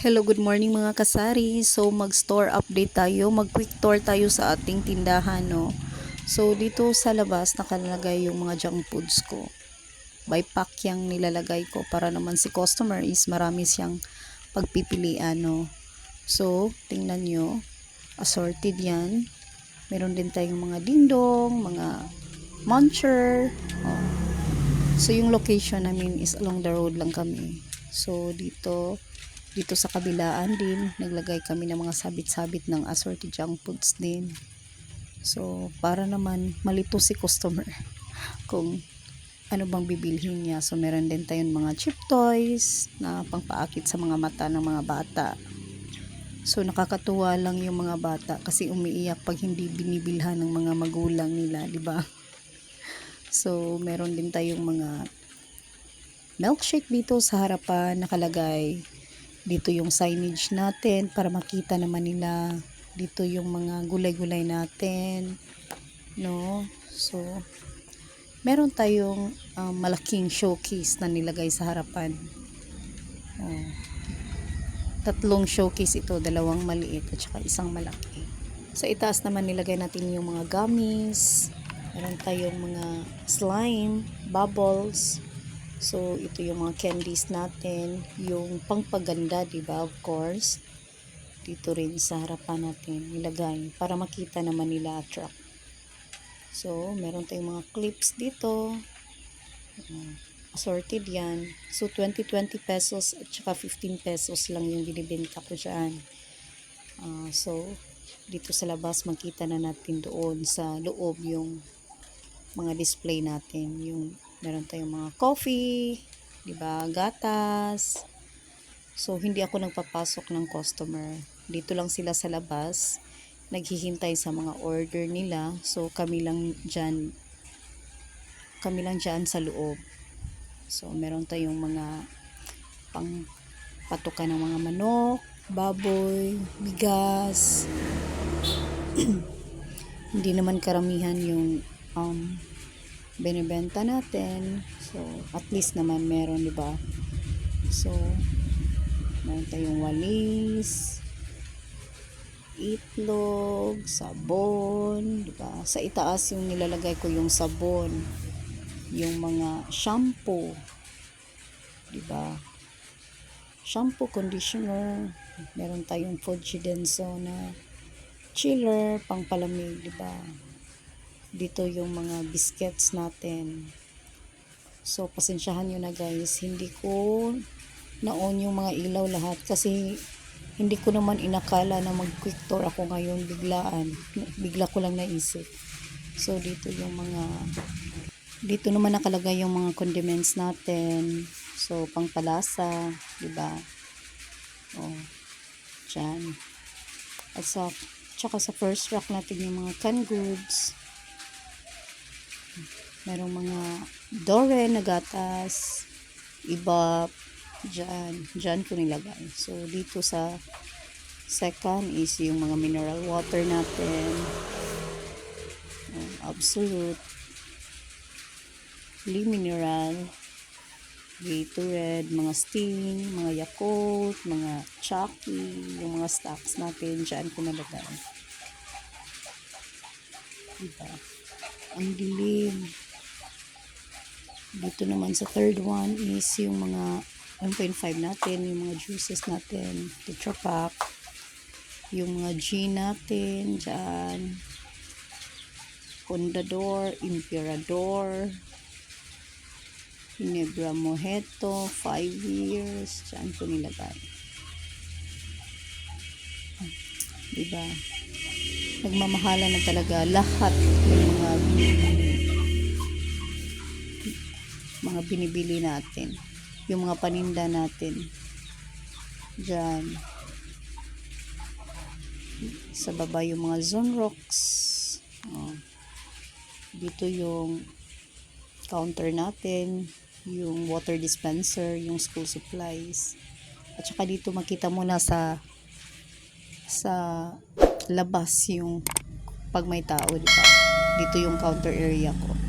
Hello, good morning mga kasari. So, mag-store update tayo. Mag-quick tour tayo sa ating tindahan, no? So, dito sa labas, nakalagay yung mga junk foods ko. By pack yung nilalagay ko para naman si customer is marami siyang pagpipilian, no? So, tingnan nyo. Assorted yan. Meron din tayong mga dingdong, mga muncher. Oh. So, yung location namin is along the road lang kami. So, dito, dito sa kabilaan din, naglagay kami ng mga sabit-sabit ng assorted junk foods din. So, para naman malito si customer kung ano bang bibilhin niya. So, meron din tayong mga chip toys na pangpaakit sa mga mata ng mga bata. So, nakakatuwa lang yung mga bata kasi umiiyak pag hindi binibilhan ng mga magulang nila, di ba? So, meron din tayong mga milkshake dito sa harapan nakalagay dito yung signage natin para makita naman nila dito yung mga gulay-gulay natin no? So meron tayong um, malaking showcase na nilagay sa harapan. Oh. tatlong showcase ito dalawang maliit at saka isang malaki. Sa itaas naman nilagay natin yung mga gummies meron tayong mga slime bubbles So, ito yung mga candies natin. Yung pangpaganda, di ba Of course. Dito rin sa harapan natin nilagay para makita naman nila attract. So, meron tayong mga clips dito. Assorted yan. So, 20-20 pesos at saka 15 pesos lang yung binibenta ko dyan. Uh, so, dito sa labas makita na natin doon sa loob yung mga display natin. Yung Meron tayong mga coffee, 'di ba? Gatas. So hindi ako nagpapasok ng customer. Dito lang sila sa labas naghihintay sa mga order nila. So kami lang diyan kami lang diyan sa loob. So meron tayong mga pang patukan ng mga manok, baboy, bigas. hindi naman karamihan yung um, binibenta natin. So, at least naman meron, di ba? So, meron tayong walis, itlog, sabon, di ba? Sa itaas yung nilalagay ko yung sabon, yung mga shampoo, di ba? Shampoo, conditioner, meron tayong Fujidenso na chiller, pangpalamig, di ba? Dito yung mga biscuits natin. So pasensyahan nyo na guys. Hindi ko na-on yung mga ilaw lahat kasi hindi ko naman inakala na mag quick tour ako ngayon. Biglaan. Bigla ko lang naisip. So dito yung mga dito naman nakalagay yung mga condiments natin. So pangpalasa di ba? Oh dyan. At sa tsaka sa first rack natin yung mga canned goods merong mga dore na gatas iba dyan dyan ko nilagay so dito sa second is yung mga mineral water natin absolute Lee mineral Gatorade, mga Sting, mga Yakult, mga Chucky, yung mga stocks natin, dyan ko nalagay. Diba? Ang dilim. Dito naman sa third one is yung mga 1.5 natin, yung mga juices natin, tetra pack, yung mga G natin, dyan, Condador, Imperador, Ginebra Mojito, 5 years, dyan ko nilagay. Diba? Nagmamahala na talaga lahat ng mga mga binibili natin. Yung mga paninda natin. Dyan sa baba yung mga zone rocks. Oh. dito yung counter natin. Yung water dispenser yung school supplies. At saka dito makita mo na sa sa labas yung pag may tao diba? dito yung counter area ko